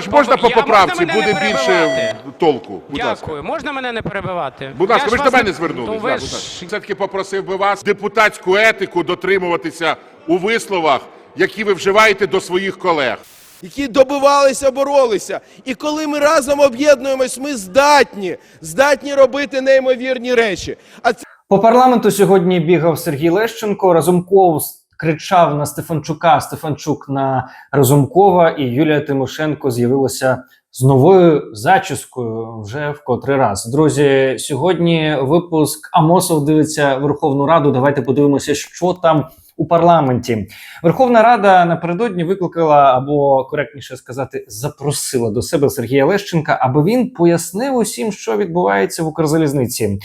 Ж Можна по Я- можна поправці, мене буде не більше перебивати? толку. Будь ласка. Дякую. Можна мене не перебивати? Будь ласка, Я ви ж вас до мене не- звернулись. Ну, да, ви будь ж... Все-таки попросив би вас депутатську етику дотримуватися у висловах, які ви вживаєте до своїх колег. які добивалися, боролися. І коли ми разом об'єднуємось, ми здатні, здатні робити неймовірні речі. А це По парламенту сьогодні бігав Сергій Лещенко. Разумков кричав на Стефанчука, Стефанчук на Разумкова, і Юлія Тимошенко з'явилася з новою зачіскою вже в котрий раз. Друзі, сьогодні випуск Амосов дивиться Верховну Раду. Давайте подивимося, що там у парламенті. Верховна Рада напередодні викликала, або коректніше сказати, запросила до себе Сергія Лещенка, аби він пояснив усім, що відбувається в Укрзалізниці.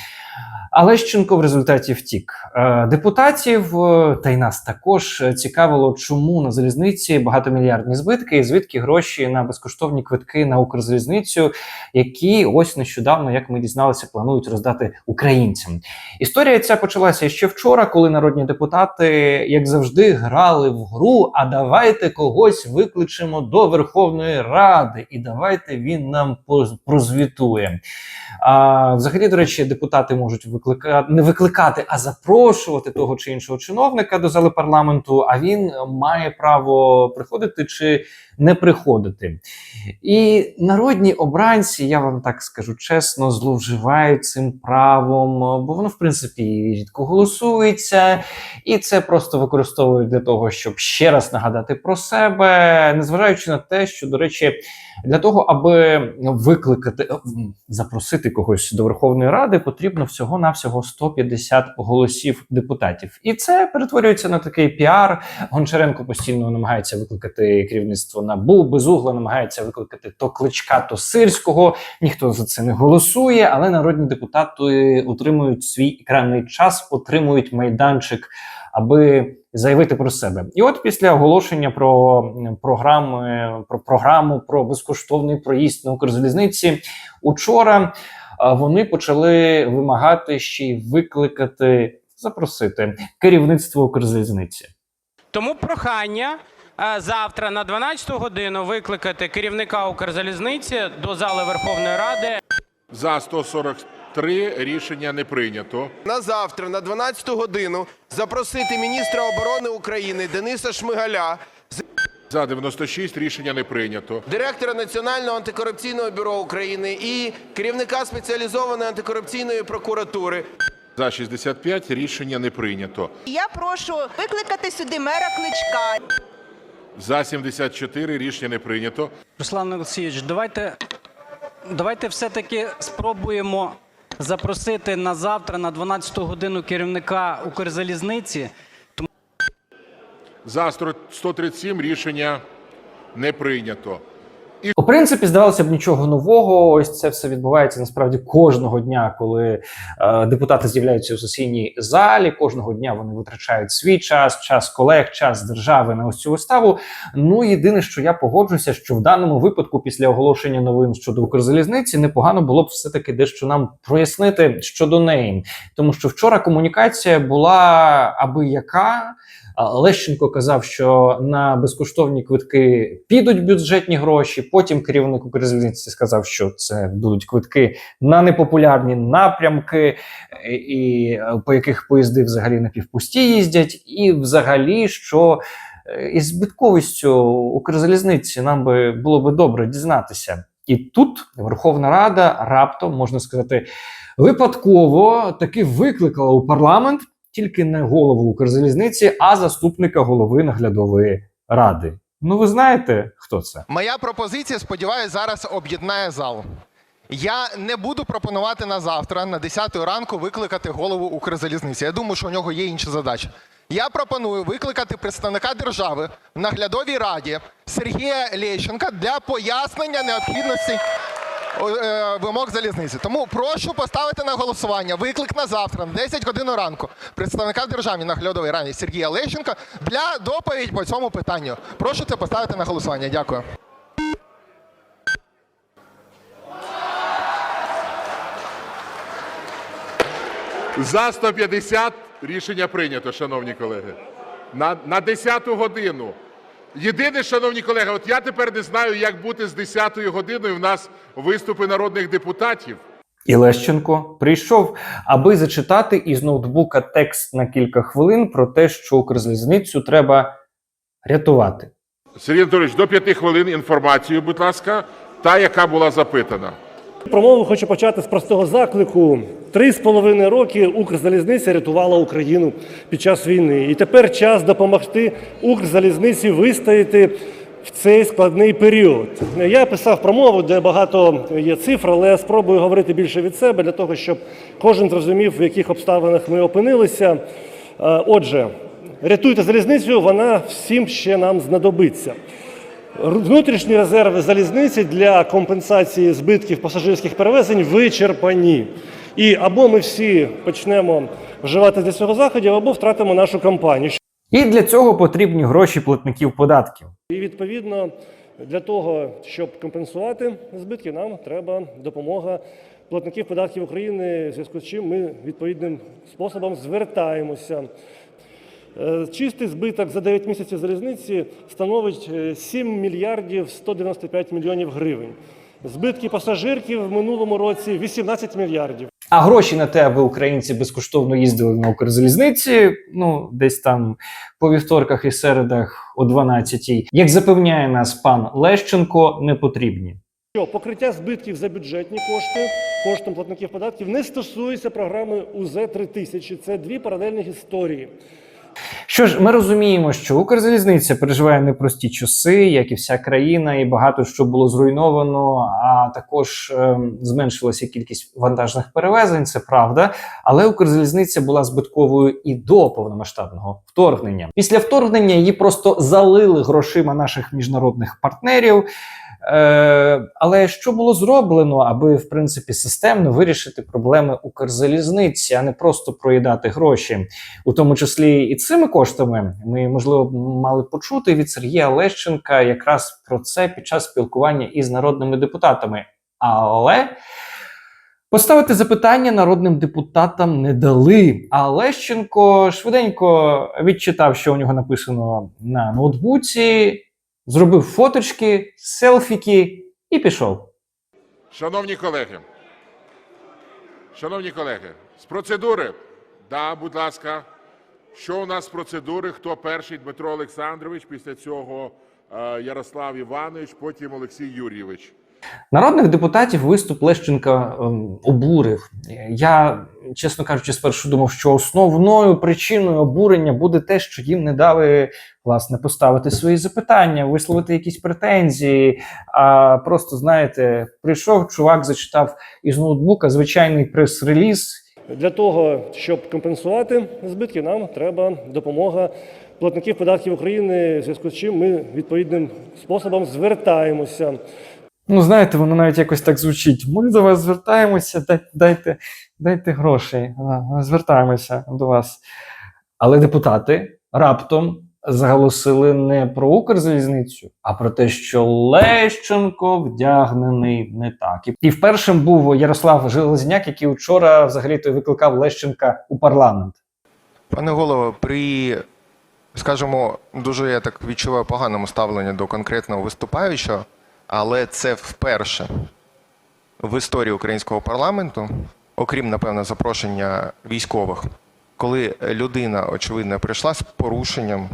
А Лещенко в результаті втік. Е, Депутатів е, та й нас також е, цікавило, чому на залізниці багатомільярдні збитки, і звідки гроші на безкоштовні квитки на Укрзалізницю, які ось нещодавно, як ми дізналися, планують роздати українцям. Історія ця почалася ще вчора, коли народні депутати, як завжди, грали в гру. А давайте когось викличемо до Верховної Ради, і давайте він нам прозвітує. А взагалі, до речі, депутати можуть викликати не викликати, а запрошувати того чи іншого чиновника до зали парламенту. А він має право приходити чи не приходити. І народні обранці, я вам так скажу чесно, зловживають цим правом, бо воно, в принципі, рідко голосується, і це просто використовують для того, щоб ще раз нагадати про себе, незважаючи на те, що, до речі, для того, аби викликати, запросити когось до Верховної Ради, потрібно всього навсього 150 голосів депутатів, і це перетворюється на такий піар. Гончаренко постійно намагається викликати керівництво НАБУ, Безугла намагається викликати то кличка, то сирського. Ніхто за це не голосує, але народні депутати отримують свій екранний час, отримують майданчик, аби заявити про себе. І от після оголошення про програми, про програму про безкоштовний проїзд на Укрзалізниці учора вони почали вимагати ще й викликати, запросити керівництво Укрзалізниці. Тому прохання е, завтра на 12 годину викликати керівника Укрзалізниці до зали Верховної Ради. За 143 рішення не прийнято. на завтра, на 12 годину, запросити міністра оборони України Дениса Шмигаля, За 96 рішення не прийнято. директора Національного антикорупційного бюро України і керівника спеціалізованої антикорупційної прокуратури. За 65 рішення не прийнято. Я прошу викликати сюди мера Кличка. За 74 рішення не прийнято. Руслан Олексійович, давайте, давайте все-таки спробуємо запросити на завтра, на 12 годину керівника Укрзалізниці. За 137 рішення не прийнято. У принципі, здавалося б, нічого нового. Ось це все відбувається насправді кожного дня, коли е, депутати з'являються у сесійній залі. Кожного дня вони витрачають свій час, час колег, час держави на ось цю виставу. Ну єдине, що я погоджуся, що в даному випадку, після оголошення новин щодо Укрзалізниці, непогано було б все таки дещо нам прояснити щодо неї, тому що вчора комунікація була аби яка. Лещенко казав, що на безкоштовні квитки підуть бюджетні гроші. Потім керівник Укрзалізниці сказав, що це будуть квитки на непопулярні напрямки, і, і е, по яких поїзди взагалі напівпусті їздять, і взагалі, що е, із збитковістю Укрзалізниці нам би було би добре дізнатися. І тут Верховна Рада раптом можна сказати випадково таки викликала у парламент тільки не голову Укрзалізниці, а заступника голови наглядової ради. Ну, ви знаєте, хто це? Моя пропозиція, сподіваюся, зараз об'єднає зал. Я не буду пропонувати на завтра, на 10 ранку, викликати голову Укрзалізниці. Я думаю, що у нього є інша задача. Я пропоную викликати представника держави в наглядовій раді Сергія Лещенка для пояснення необхідності вимог залізниці. Тому прошу поставити на голосування виклик на завтра, на 10 годин ранку, представника в державній наглядовій раді Сергія Лещенка для доповіді по цьому питанню. Прошу це поставити на голосування. Дякую. За 150 рішення прийнято, шановні колеги. На, на 10 годину. Єдине, шановні колеги, от я тепер не знаю, як бути з 10 годиною. В нас виступи народних депутатів. І Лещенко прийшов, аби зачитати із ноутбука текст на кілька хвилин про те, що Укрзалізницю треба рятувати. Сергій Анатолійович, до п'яти хвилин інформацію, будь ласка, та, яка була запитана. Промову хочу почати з простого заклику. Три з половиною роки Укрзалізниця рятувала Україну під час війни. І тепер час допомогти Укрзалізниці вистояти в цей складний період. Я писав промову, де багато є цифр, але я спробую говорити більше від себе для того, щоб кожен зрозумів, в яких обставинах ми опинилися. Е, Отже, рятуйте залізницю, вона всім ще нам знадобиться. Внутрішні резерви залізниці для компенсації збитків пасажирських перевезень вичерпані. І або ми всі почнемо вживати для цього заходів, або втратимо нашу компанію. І для цього потрібні гроші платників податків. І відповідно для того, щоб компенсувати збитки, нам треба допомога платників податків України, в зв'язку з чим ми відповідним способом звертаємося. Е, Чистий збиток за 9 місяців залізниці становить е, 7 мільярдів 195 мільйонів гривень. Збитки пасажирків в минулому році 18 мільярдів. А гроші на те, аби українці безкоштовно їздили на Укрзалізниці, ну десь там по вівторках і середах о 12-й, як запевняє нас пан Лещенко, не потрібні. Що покриття збитків за бюджетні кошти коштом платників податків не стосується програми УЗ 3000 Це дві паралельні історії. Що ж, ми розуміємо, що Укрзалізниця переживає непрості часи, як і вся країна, і багато що було зруйновано. А також ем, зменшилася кількість вантажних перевезень. Це правда. Але Укрзалізниця була збитковою і до повномасштабного вторгнення. Після вторгнення її просто залили грошима наших міжнародних партнерів. Е, але що було зроблено, аби в принципі системно вирішити проблеми Укрзалізниці, а не просто проїдати гроші, у тому числі і цими коштами, ми можливо мали почути від Сергія Лещенка якраз про це під час спілкування із народними депутатами. Але поставити запитання народним депутатам не дали. А Лещенко швиденько відчитав, що у нього написано на ноутбуці, зробив фоточки, селфіки і пішов. Шановні колеги, шановні колеги, з процедури. Да, будь ласка. Що у нас з процедури? Хто перший? Дмитро Олександрович, після цього е, Ярослав Іванович, потім Олексій Юрійович. Народних депутатів виступ Лещенка ем, обурив. Я, чесно кажучи, спершу думав, що основною причиною обурення буде те, що їм не дали власне поставити свої запитання, висловити якісь претензії. А просто знаєте, прийшов чувак, зачитав із ноутбука звичайний прес-реліз. Для того, щоб компенсувати збитки, нам треба допомога платників податків України, в зв'язку з чим ми відповідним способом звертаємося. Ну, знаєте, воно навіть якось так звучить. Ми до вас звертаємося, дайте, дайте грошей. Звертаємося до вас. Але депутати раптом заголосили не про Укрзалізницю, а про те, що Лещенко вдягнений не так. І- впершим був Ярослав Железняк, який вчора взагалі-то викликав Лещенка у парламент. Пане голово, при, скажімо, дуже я так відчуваю поганому ставленні до конкретного виступаючого, але це вперше в історії українського парламенту, окрім, напевно, запрошення військових, коли людина, очевидно, прийшла з порушенням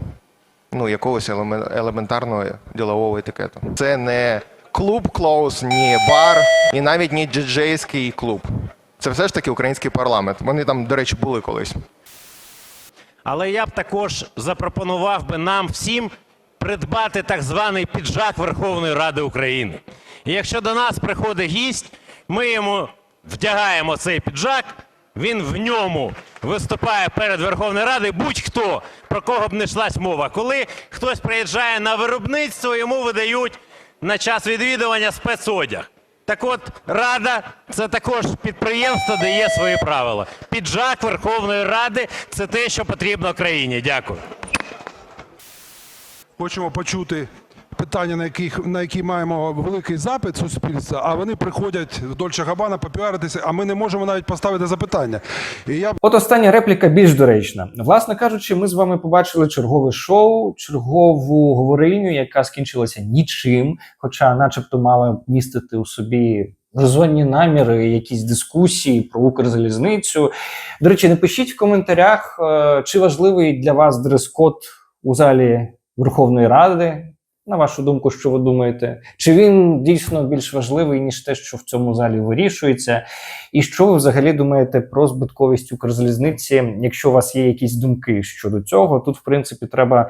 ну, якогось елементарного ділового етикету. Це не клуб клоус, ні бар, і навіть не діджейський клуб. Це все ж таки український парламент. Вони там, до речі, були колись. Але я б також запропонував би нам всім придбати так званий піджак Верховної Ради України. І якщо до нас приходить гість, ми йому вдягаємо цей піджак, він в ньому виступає перед Верховною Радою, будь-хто, про кого б не йшлась мова. Коли хтось приїжджає на виробництво, йому видають на час відвідування спецодяг. Так от, Рада це також підприємство, де є свої правила. Піджак Верховної Ради це те, що потрібно країні. Дякую. Хочемо почути питання, на які маємо великий запит суспільства, а вони приходять в Дольче Габана попіаритися, а ми не можемо навіть поставити запитання. І я От остання репліка більш доречна. Власне кажучи, ми з вами побачили чергове шоу, чергову говорильню, яка скінчилася нічим, хоча, начебто, мала містити у собі резонні наміри, якісь дискусії про Укрзалізницю. До речі, напишіть в коментарях, е, чи важливий для вас дрес-код у залі Верховної Ради. На вашу думку, що ви думаєте? Чи він дійсно більш важливий, ніж те, що в цьому залі вирішується? І що ви взагалі думаєте про збитковість Укрзалізниці? Якщо у вас є якісь думки щодо цього, тут в принципі треба.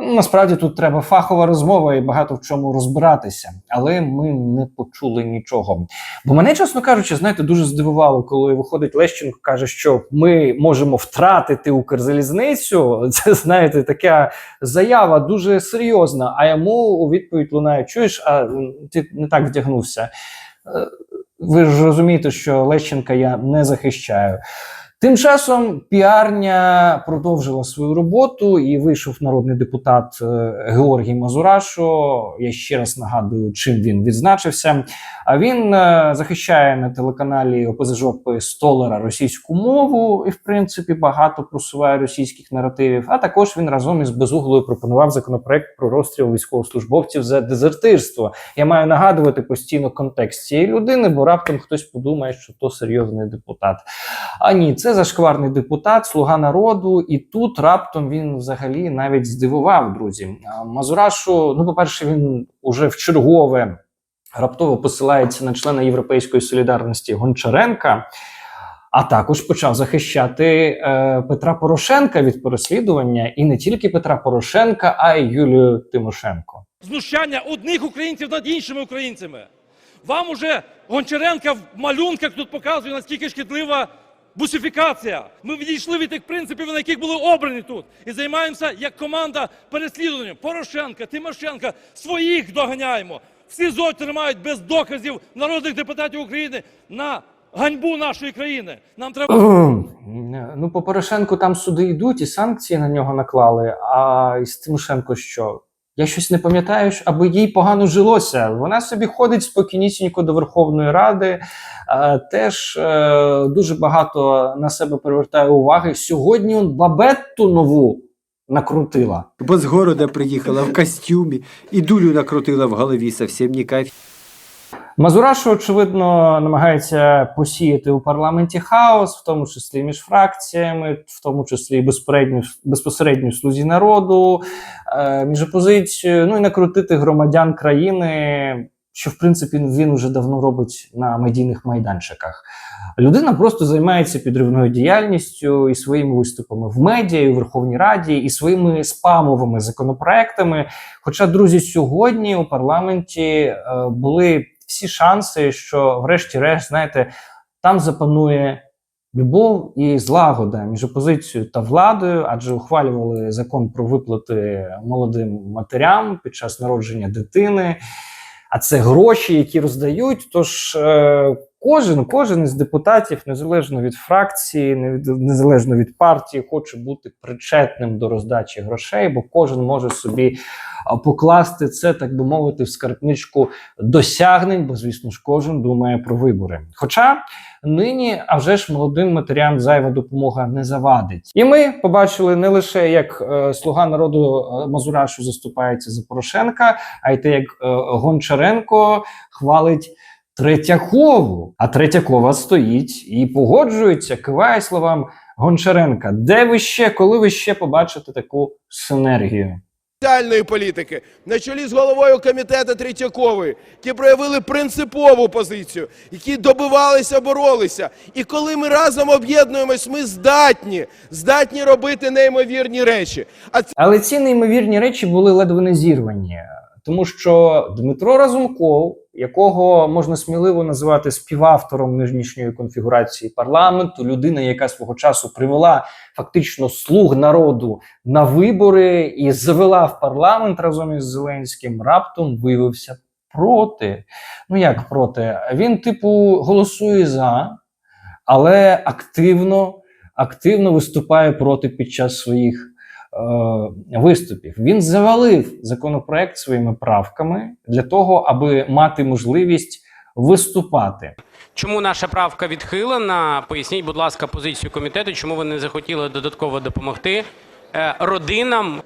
Насправді тут треба фахова розмова і багато в чому розбиратися, але ми не почули нічого. Бо мене, чесно кажучи, знаєте, дуже здивувало, коли виходить Лещенко, каже, що ми можемо втратити Укрзалізницю. Це знаєте, така заява дуже серйозна. А йому у відповідь лунає: чуєш, а ти не так вдягнувся. Е, ви ж розумієте, що Лещенка я не захищаю. Тим часом піарня продовжила свою роботу і вийшов народний депутат е, Георгій Мазурашо. Я ще раз нагадую, чим він відзначився. А він е, захищає на телеканалі ОПЗЖОПи Столера російську мову і, в принципі, багато просуває російських наративів. А також він разом із Безуглою пропонував законопроект про розстріл військовослужбовців за дезертирство. Я маю нагадувати постійно контекст цієї людини, бо раптом хтось подумає, що то серйозний депутат. А ні, це зашкварний депутат, слуга народу, і тут раптом він взагалі навіть здивував друзі. Мазурашу, ну, по-перше, він уже в чергове раптово посилається на члена Європейської солідарності Гончаренка. А також почав захищати е, Петра Порошенка від переслідування, і не тільки Петра Порошенка, а й Юлію Тимошенко. знущання одних українців над іншими українцями. Вам уже Гончаренка в малюнках тут показує, наскільки шкідлива бусифікація. Ми відійшли від тих принципів, на яких були обрані тут, і займаємося як команда переслідуванням Порошенка, Тимошенка, своїх доганяємо. Всі зо тримають без доказів народних депутатів України на ганьбу нашої країни. Нам треба. Ну, по Порошенку там суди йдуть, і санкції на нього наклали. А із Тимошенко що? Я щось не пам'ятаю, аби їй погано жилося. Вона собі ходить спокійнісінько до Верховної Ради, е, теж е, дуже багато на себе привертає уваги. Сьогодні он бабетту нову накрутила. Бо з города приїхала в костюмі і дулю накрутила в голові, совсем не кайф. Мазурашу, очевидно, намагається посіяти у парламенті хаос, в тому числі між фракціями, в тому числі і безпосередньо, слузі народу, е, між опозицією, ну і накрутити громадян країни, що в принципі він вже давно робить на медійних майданчиках. Людина просто займається підривною діяльністю і своїми виступами в медіа, і у Верховній Раді, і своїми спамовими законопроектами. Хоча, друзі, сьогодні у парламенті е, були всі шанси, що, врешті-решт, знаєте, там запанує любов і злагода між опозицією та владою, адже ухвалювали закон про виплати молодим матерям під час народження дитини. А це гроші, які роздають. Тож е, кожен, кожен із депутатів, незалежно від фракції, незалежно від партії, хоче бути причетним до роздачі грошей, бо кожен може собі покласти це, так би мовити, в скарбничку досягнень, бо, звісно ж, кожен думає про вибори. Хоча нині, а вже ж молодим матерям зайва допомога не завадить. І ми побачили не лише як е, слуга народу Мазурашу заступається за Порошенка, а й те, як е, Гончаренко хвалить. Третьякову, а Третьякова стоїть і погоджується, киває словам Гончаренка. Де ви ще, коли ви ще побачите таку синергію? соціальної політики на чолі з головою комітету Третьякової, які проявили принципову позицію, які добивалися, боролися. І коли ми разом об'єднуємось, ми здатні, здатні робити неймовірні речі. А це Але ці неймовірні речі були ледве не зірвані, тому що Дмитро Разумков, якого можна сміливо називати співавтором нинішньої конфігурації парламенту, людина, яка свого часу привела фактично слуг народу на вибори і завела в парламент разом із Зеленським, раптом виявився проти. Ну як проти? Він, типу, голосує за, але активно, активно виступає проти під час своїх виступів. Він завалив законопроект своїми правками для того, аби мати можливість виступати. Чому наша правка відхилена? Поясніть, будь ласка, позицію комітету, чому ви не захотіли додатково допомогти е, родинам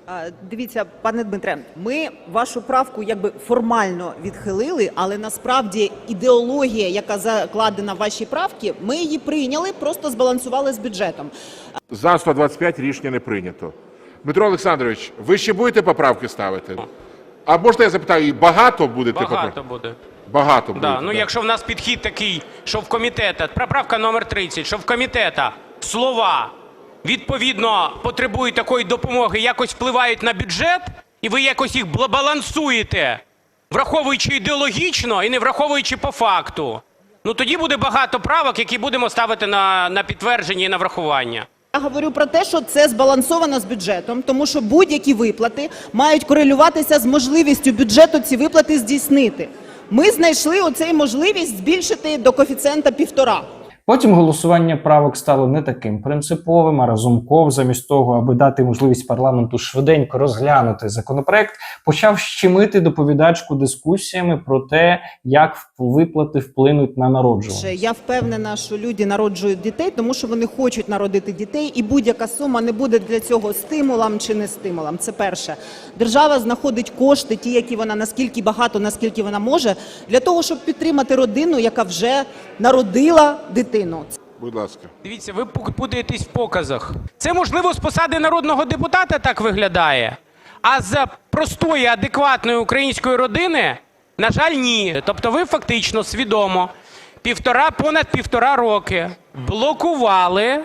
Дивіться, пане Дмитре, ми вашу правку якби формально відхилили, але насправді ідеологія, яка закладена в вашій правці, ми її прийняли, просто збалансували з бюджетом. За 125 рішення не прийнято. Дмитро Олександрович, ви ще будете поправки ставити? А можна я запитаю, багато будете поправки? багато буде. Багато буде. Да, ну якщо в нас підхід такий, що в комітета, поправка номер 30, що в комітета слова відповідно потребують такої допомоги, якось впливають на бюджет, і ви якось їх балансуєте, враховуючи ідеологічно і не враховуючи по факту. Ну тоді буде багато правок, які будемо ставити на, на підтвердження і на врахування. Я говорю про те, що це збалансовано з бюджетом, тому що будь-які виплати мають корелюватися з можливістю бюджету ці виплати здійснити. Ми знайшли оцей можливість збільшити до коефіцієнта півтора. Потім голосування правок стало не таким принциповим, а разумков, замість того, аби дати можливість парламенту швиденько розглянути законопроект, почав щемити доповідачку дискусіями про те, як виплати вплинуть на народжуваність. Я впевнена, що люди народжують дітей, тому що вони хочуть народити дітей, і будь-яка сума не буде для цього стимулом чи не стимулом. Це перше. Держава знаходить кошти, ті, які вона наскільки багато, наскільки вона може, для того, щоб підтримати родину, яка вже народила дитину. Будь ласка. Дивіться, ви пу- путаєтесь в показах. Це можливо з посади народного депутата так виглядає. А з простої, адекватної української родини, на жаль, ні. Тобто, ви фактично свідомо півтора, понад півтора роки блокували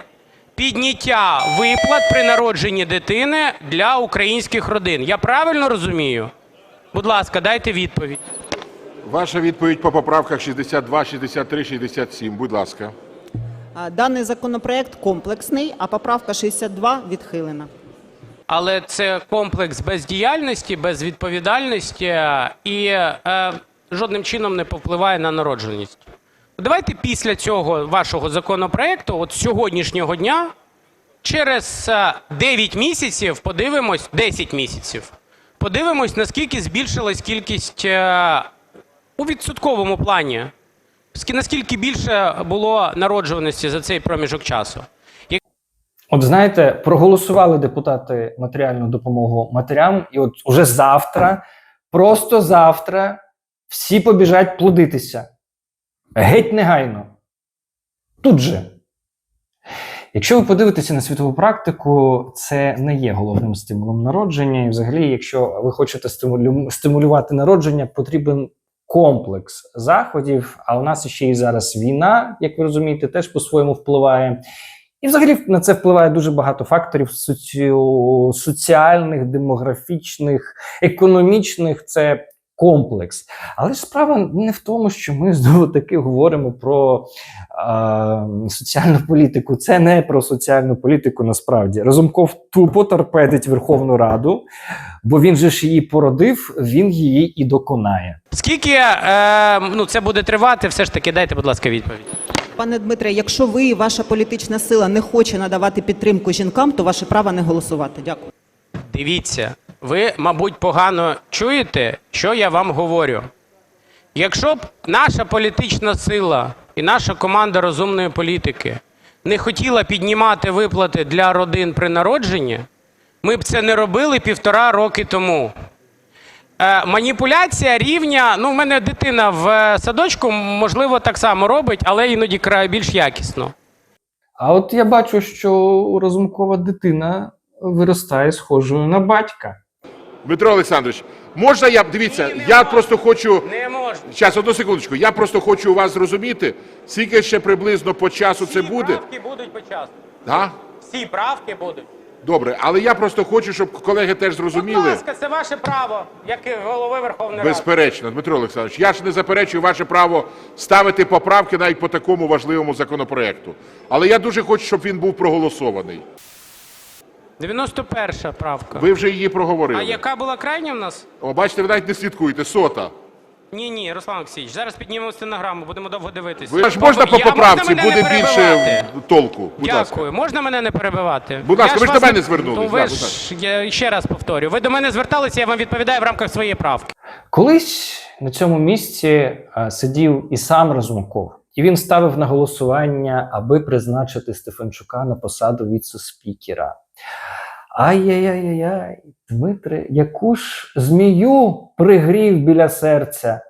підняття виплат при народженні дитини для українських родин. Я правильно розумію? Будь ласка, дайте відповідь. Ваша відповідь по поправках 62, 63, 67. Будь ласка. Даний законопроект комплексний, а поправка 62 відхилена. Але це комплекс бездіяльності, безвідповідальності е, і е, жодним чином не повпливає на народженість. Давайте після цього вашого законопроекту, от з сьогоднішнього дня, через е, 9 місяців подивимось, 10 місяців, подивимось, наскільки збільшилась кількість е, у відсотковому плані, наскільки більше було народжуваності за цей проміжок часу. От знаєте, проголосували депутати матеріальну допомогу матерям, і от уже завтра, просто завтра, всі побіжать плодитися. Геть негайно. Тут же. Якщо ви подивитеся на світову практику, це не є головним стимулом народження. І взагалі, якщо ви хочете стимулювати народження, потрібен комплекс заходів. А у нас ще й зараз війна, як ви розумієте, теж по-своєму впливає. І взагалі на це впливає дуже багато факторів соціальних, демографічних, економічних. Це комплекс. Але ж справа не в тому, що ми знову таки говоримо про е, соціальну політику. Це не про соціальну політику насправді. Разумков тупо торпедить Верховну Раду, бо він же ж її породив, він її і доконає. Скільки е, ну, це буде тривати, все ж таки дайте, будь ласка, відповідь. Пане Дмитре, якщо ви і ваша політична сила не хоче надавати підтримку жінкам, то ваше право не голосувати. Дякую. Дивіться, ви, мабуть, погано чуєте, що я вам говорю. Якщо б наша політична сила і наша команда розумної політики не хотіла піднімати виплати для родин при народженні, ми б це не робили півтора роки тому. Е, маніпуляція рівня. Ну, в мене дитина в е, садочку, можливо, так само робить, але іноді край більш якісно. А от я бачу, що у Разумкова дитина виростає схожою на батька. Дмитро Олександрович, можна я дивіться, я просто хочу. Не можна. Зараз, одну секундочку. Я просто хочу у вас зрозуміти, скільки ще приблизно по часу це Всі буде. правки будуть почасно. Да? Всі правки будуть. Добре, але я просто хочу, щоб колеги теж Будь зрозуміли. ласка, це ваше право, як і голови Верховної Ради. Безперечно, Дмитро Олександрович, я ж не заперечую ваше право ставити поправки навіть по такому важливому законопроекту. Але я дуже хочу, щоб він був проголосований. 91 правка. Ви вже її проговорили. А яка була крайня в нас? О, бачите, ви навіть не слідкуєте. Сота. Ні, ні, Руслан Олексійович, зараз піднімемо стенограму, будемо довго дивитися. Ви ж можна по Я- поправці, можна мене буде не більше перебивати? толку. Будь ласка. Дякую. Можна мене не перебивати? Будь ласка, Я ви ж вас до мене не- звернулись, Ну, ви да, будь ж, я ще раз повторю. Ви до мене зверталися, я вам відповідаю в рамках своєї правки. Колись на цьому місці е, сидів і сам Разумков, і він ставив на голосування, аби призначити Стефанчука на посаду віце-спікера. Ай-яй-яй-яй, Дмитре, яку ж змію пригрів біля серця.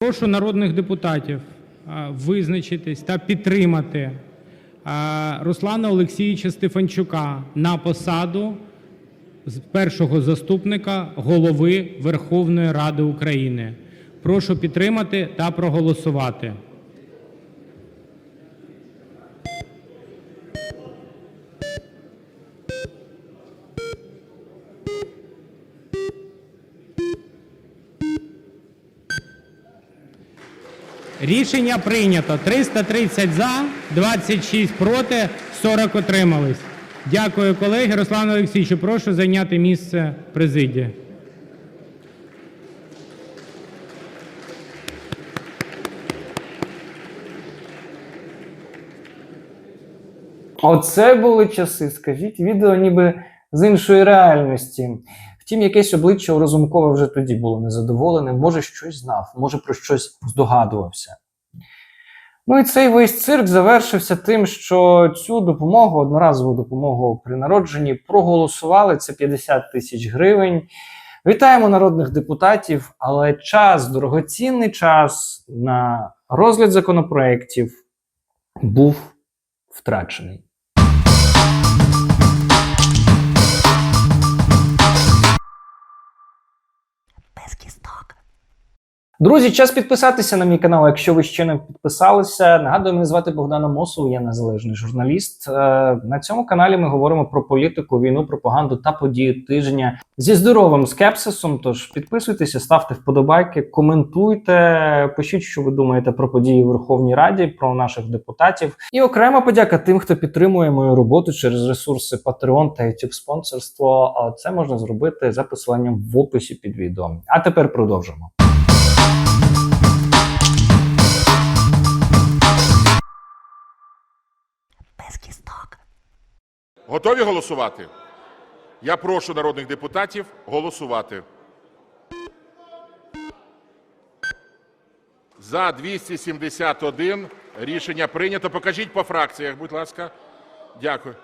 Прошу народних депутатів визначитись та підтримати Руслана Олексійовича Стефанчука на посаду першого заступника голови Верховної Ради України. Прошу підтримати та проголосувати. Рішення прийнято. 330 за, 26 проти, 40 отримались. Дякую, колеги. Руслан Олексійович, прошу зайняти місце президії. Оце були часи, скажіть, відео ніби з іншої реальності. Втім, якесь обличчя у Разумкова вже тоді було незадоволене, може, щось знав, може про щось здогадувався. Ну і цей весь цирк завершився тим, що цю допомогу, одноразову допомогу при народженні, проголосували. Це 50 тисяч гривень. Вітаємо народних депутатів, але час, дорогоцінний час на розгляд законопроєктів був втрачений. Друзі, час підписатися на мій канал, якщо ви ще не підписалися. Нагадую, мене звати Богдан Мосов, я незалежний журналіст. Е, На цьому каналі ми говоримо про політику, війну, пропаганду та події тижня зі здоровим скепсисом. Тож підписуйтеся, ставте вподобайки, коментуйте, пишіть, що ви думаєте про події в Верховній Раді, про наших депутатів. І окрема подяка тим, хто підтримує мою роботу через ресурси Patreon та YouTube спонсорство. А Це можна зробити за посиланням в описі під відео. А тепер продовжимо. Готові голосувати? Я прошу народних депутатів голосувати. За 271 рішення прийнято. Покажіть по фракціях, будь ласка. Дякую.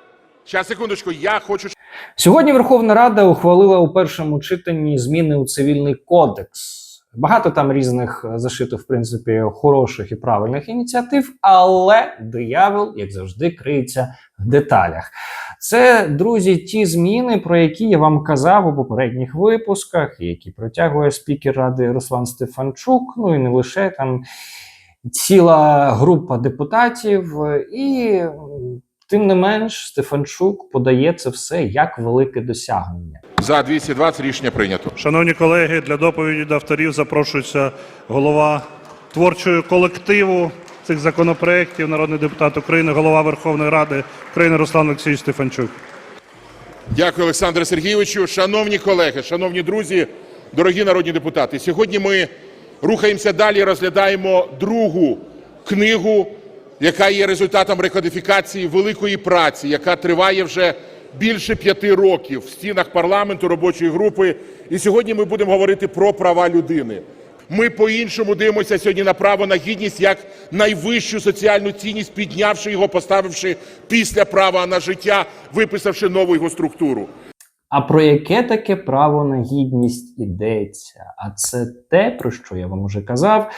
Зараз, секундочку, я хочу. Сьогодні Верховна Рада ухвалила у першому читанні зміни у цивільний кодекс. Багато там різних е, зашито, в принципі, хороших і правильних ініціатив, але диявол, як завжди, криється в деталях. Це, друзі, ті зміни, про які я вам казав у попередніх випусках, які протягує спікер ради Руслан Стефанчук. Ну і не лише там ціла група депутатів, і м, тим не менш Стефанчук подає це все як велике досягнення. За 220 рішення прийнято. Шановні колеги, для доповіді до авторів запрошується голова творчого колективу цих законопроєктів, народний депутат України, голова Верховної Ради України Руслан Олексійович Стефанчук. Дякую, Олександре Сергійовичу. Шановні колеги, шановні друзі, дорогі народні депутати. Сьогодні ми рухаємося далі, розглядаємо другу книгу, яка є результатом рекодифікації великої праці, яка триває вже більше п'яти років в стінах парламенту робочої групи. І сьогодні ми будемо говорити про права людини. Ми по-іншому дивимося сьогодні на право на гідність як найвищу соціальну цінність, піднявши його, поставивши після права на життя, виписавши нову його структуру. А про яке таке право на гідність ідеться? А це те, про що я вам уже казав.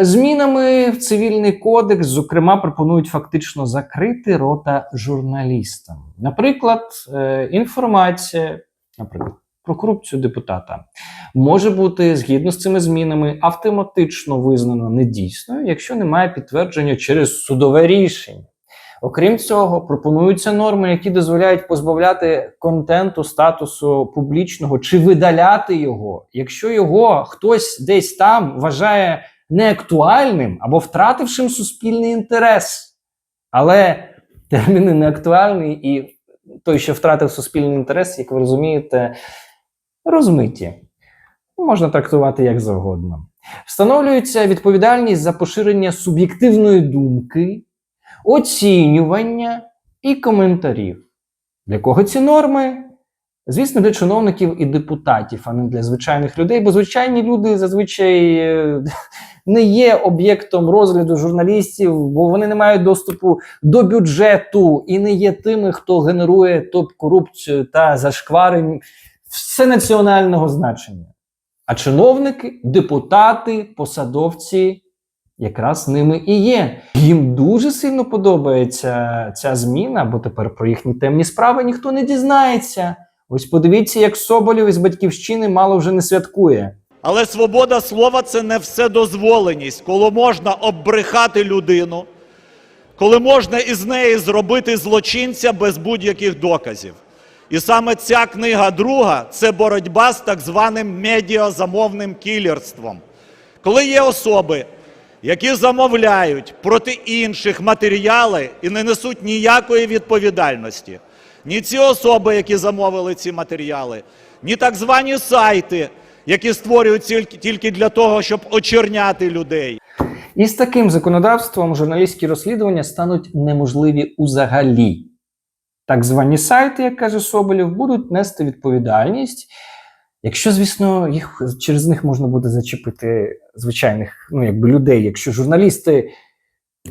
Змінами в цивільний кодекс, зокрема, пропонують фактично закрити рота журналістам. Наприклад, е, інформація, наприклад, про корупцію депутата може бути згідно з цими змінами автоматично визнана недійсною, якщо немає підтвердження через судове рішення. Окрім цього, пропонуються норми, які дозволяють позбавляти контенту статусу публічного чи видаляти його, якщо його хтось десь там вважає неактуальним або втратившим суспільний інтерес. Але терміни неактуальний і той, що втратив суспільний інтерес, як ви розумієте, розмиті. Можна трактувати як завгодно. Встановлюється відповідальність за поширення суб'єктивної думки, оцінювання і коментарів. Для кого ці норми? Звісно, для чиновників і депутатів, а не для звичайних людей, бо звичайні люди зазвичай е, не є об'єктом розгляду журналістів, бо вони не мають доступу до бюджету і не є тими, хто генерує топ-корупцію та зашкварень всенаціонального значення. А чиновники, депутати, посадовці якраз ними і є. Їм дуже сильно подобається ця зміна, бо тепер про їхні темні справи ніхто не дізнається. Ось подивіться, як Соболєв із батьківщини мало вже не святкує. Але свобода слова це не вседозволеність, коли можна оббрехати людину, коли можна із неї зробити злочинця без будь-яких доказів. І саме ця книга друга це боротьба з так званим медіазамовним кілерством. Коли є особи, які замовляють проти інших матеріали і не несуть ніякої відповідальності. Ні ці особи, які замовили ці матеріали, ні так звані сайти, які створюють тільки- тільки для того, щоб очерняти людей. І з таким законодавством журналістські розслідування стануть неможливі узагалі. Так звані сайти, як каже Соболєв, будуть нести відповідальність, якщо, звісно, їх через них можна буде зачепити звичайних ну, якби людей. Якщо журналісти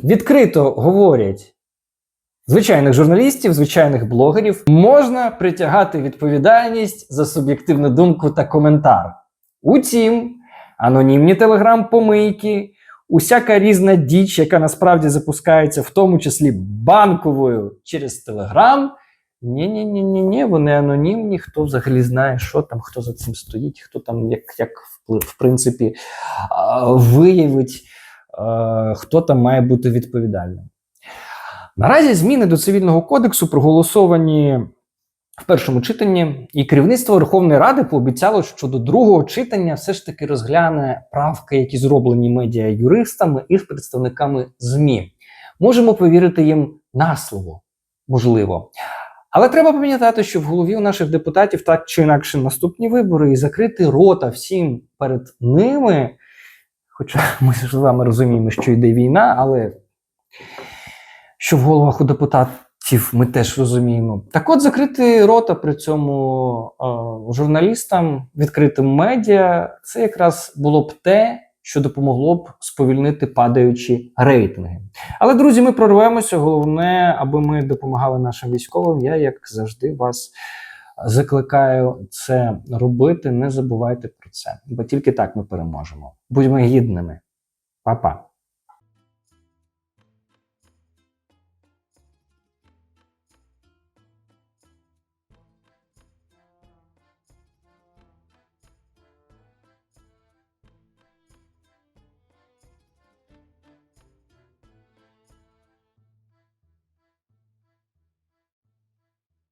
відкрито говорять звичайних журналістів, звичайних блогерів, можна притягати відповідальність за суб'єктивну думку та коментар. Утім, анонімні телеграм-помийки, усяка різна діч, яка насправді запускається, в тому числі банковою через Телеграм. Ні, ні, ні, ні, ні, вони анонімні. Хто взагалі знає, що там, хто за цим стоїть, хто там як, як в принципі, виявить, хто там має бути відповідальним. Наразі зміни до цивільного кодексу проголосовані в першому читанні, і керівництво Верховної Ради пообіцяло, що до другого читання все ж таки розгляне правки, які зроблені медіа юристами і представниками ЗМІ. Можемо повірити їм на слово, можливо. Але треба пам'ятати, що в голові у наших депутатів так чи інакше наступні вибори, і закрити рота всім перед ними. Хоча ми ж з вами розуміємо, що йде війна, але що в головах у депутатів ми теж розуміємо. Так от закрити рота при цьому е, журналістам, відкритим медіа, це якраз було б те, що допомогло б сповільнити падаючі рейтинги. Але, друзі, ми прорвемося. Головне, аби ми допомагали нашим військовим. Я, як завжди, вас закликаю це робити. Не забувайте про це, бо тільки так ми переможемо. Будьмо гідними. Па-па.